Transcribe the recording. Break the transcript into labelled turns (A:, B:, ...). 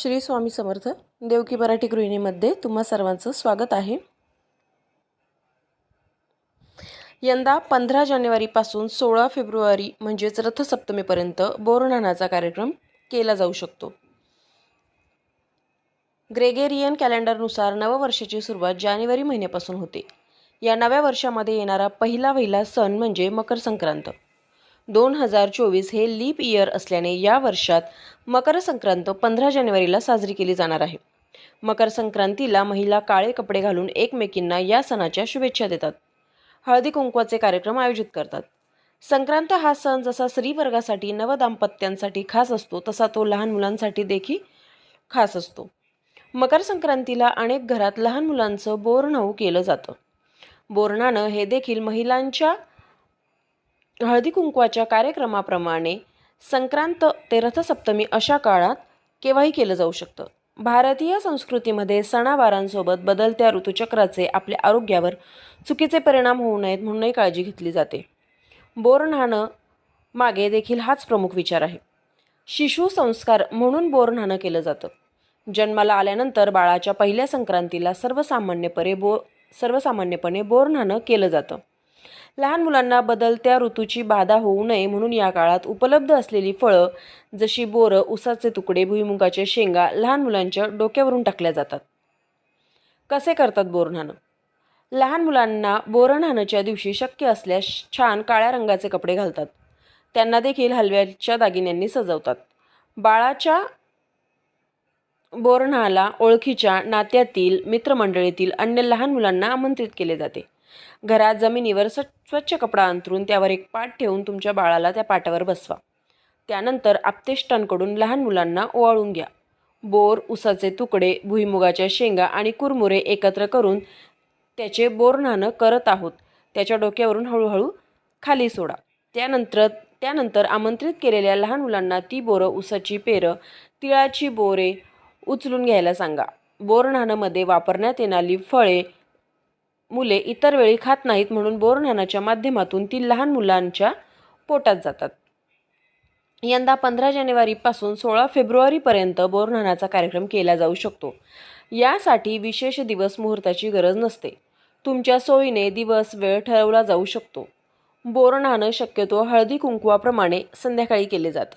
A: श्री स्वामी समर्थ देवकी मराठी गृहिणीमध्ये तुम्हा सर्वांचं स्वागत आहे. यंदा पंधरा जानेवारीपासून सोळा फेब्रुवारी म्हणजेच रथसप्तमीपर्यंत बोरनानाचा कार्यक्रम केला जाऊ शकतो. ग्रेगेरियन कॅलेंडरनुसार नववर्षाची सुरुवात जानेवारी महिन्यापासून होते. या नव्या वर्षामध्ये येणारा पहिला वहिला सण म्हणजे मकर संक्रांत. दोन हजार चोवीस हे लीप इयर असल्याने या वर्षात मकर संक्रांत पंधरा जानेवारीला साजरी केली जाणार आहे. मकर संक्रांतीला महिला काळे कपडे घालून एकमेकींना या सणाच्या शुभेच्छा देतात. हळदी कुंकवाचे कार्यक्रम आयोजित करतात. संक्रांत हा सण जसा स्त्रीवर्गासाठी नवदाम्पत्यांसाठी खास असतो तसा तो लहान मुलांसाठी देखील खास असतो. मकर संक्रांतीला अनेक घरात लहान मुलांचं बोरणाऊ केलं जातं. बोरणानं हे देखील महिलांच्या हळदी कुंकवाच्या कार्यक्रमाप्रमाणे संक्रांत ते रथसप्तमी अशा काळात केव्हाही केलं जाऊ शकतं. भारतीय संस्कृतीमध्ये सणावारांसोबत बदलत्या ऋतुचक्राचे आपल्या आरोग्यावर चुकीचे परिणाम होऊ नयेत म्हणूनही काळजी घेतली जाते. बोर न्हाणं मागे देखील हाच प्रमुख विचार आहे. शिशु संस्कार म्हणून बोर न्हाणं केलं जातं. जन्माला आल्यानंतर बाळाच्या पहिल्या संक्रांतीला सर्वसामान्यपणे बो सर्वसामान्यपणे बोर न्हाणं केलं जातं. लहान मुलांना बदलत्या ऋतूची बाधा होऊ नये म्हणून या काळात उपलब्ध असलेली फळं जशी बोरं उसाचे तुकडे भुईमुगाच्या शेंगा लहान मुलांच्या डोक्यावरून टाकल्या जातात. कसे करतात बोरणानं लहान मुलांना बोरणानच्या दिवशी शक्य असल्यास छान काळ्या रंगाचे कपडे घालतात. त्यांना देखील हलव्याच्या दागिन्यांनी सजवतात. बाळाच्या बोरणाला ओळखीच्या नात्यातील मित्रमंडळीतील अन्य लहान मुलांना आमंत्रित केले जाते. घरात जमिनीवर स्व स्वच्छ कपडा अंथरून त्यावर एक पाट ठेवून तुमच्या बाळाला त्या पाटावर बसवा. त्यानंतर आप्तेष्टांकडून लहान मुलांना ओवाळून घ्या. बोर उसाचे तुकडे भुईमुगाच्या शेंगा आणि कुरमुरे एकत्र करून त्याचे बोरणानं करत आहोत. त्याच्या डोक्यावरून हळूहळू खाली सोडा. त्यानंतर त्यानंतर आमंत्रित केलेल्या लहान मुलांना ती बोरं उसाची पेरं तिळाची बोरे उचलून घ्यायला सांगा. बोरणानामध्ये वापरण्यात येणारी फळे मुले इतर वेळी खात नाहीत म्हणून बोरनानाच्या माध्यमातून ती लहान मुलांच्या पोटात जातात. यंदा पंधरा जानेवारीपासून सोळा फेब्रुवारीपर्यंत बोरनानाचा कार्यक्रम केला जाऊ शकतो. यासाठी विशेष दिवस मुहूर्ताची गरज नसते. तुमच्या सोयीने दिवस वेळ ठरवला जाऊ शकतो. बोरनानं शक्यतो हळदी कुंकवाप्रमाणे संध्याकाळी केले जाते.